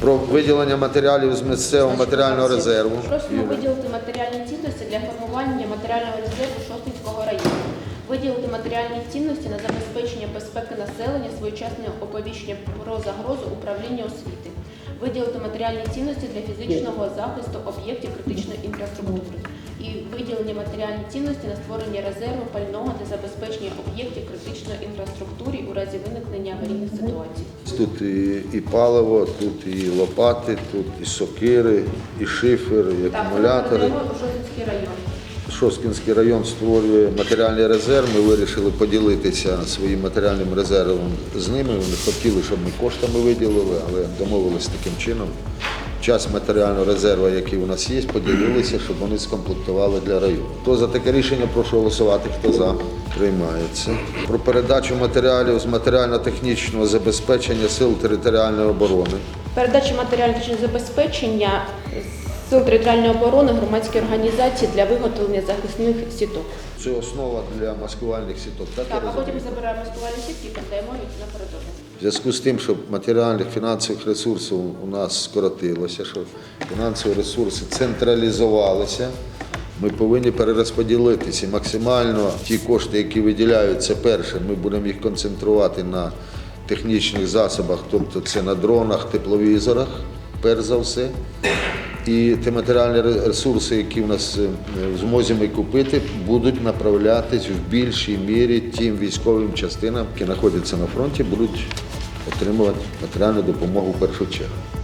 Про виділення матеріалів з місцевого матеріального резерву. Просимо виділити матеріальні цінності для формування матеріального резерву Шостинського району. Виділити матеріальні цінності на забезпечення безпеки населення, своєчасне оповіщення про загрозу управління освіти. Виділити матеріальні цінності для фізичного захисту об'єктів критичної інфраструктури. І виділення матеріальні цінності на створення резерву пального для забезпечення об'єктів критичної інфраструктури разі виникнення аварійних ситуацій. Тут і, і паливо, тут і лопати, тут і сокири, і шифер, і Так, ми акумулятори. передаємо район. Шосткінський район створює матеріальний резерв. Ми вирішили поділитися своїм матеріальним резервом з ними. Вони хотіли, щоб ми коштами виділили, але домовилися таким чином. Час матеріального резерву, який у нас є, поділилися, щоб вони скомплектували для району. Хто за таке рішення, прошу голосувати. Хто за приймається. Про передачу матеріалів з матеріально-технічного забезпечення сил територіальної оборони. Передача матеріально-технічного забезпечення сил територіальної оборони громадській організації для виготовлення захисних сіток. Це основа для маскувальних сіток. Так, Так, а потім забираємо скувальні сітки і передаємо їх на передову. В зв'язку з тим, що матеріальних фінансових ресурсів у нас скоротилося, що фінансові ресурси централізувалися, ми повинні перерозподілитися. Максимально ті кошти, які виділяються перше, ми будемо їх концентрувати на технічних засобах, тобто це на дронах, тепловізорах, перш за все. І ті матеріальні ресурси, які в нас е, в змозі ми купити, будуть направлятись в більшій мірі тим військовим частинам, які знаходяться на фронті, будуть отримувати матеріальну допомогу в першу чергу.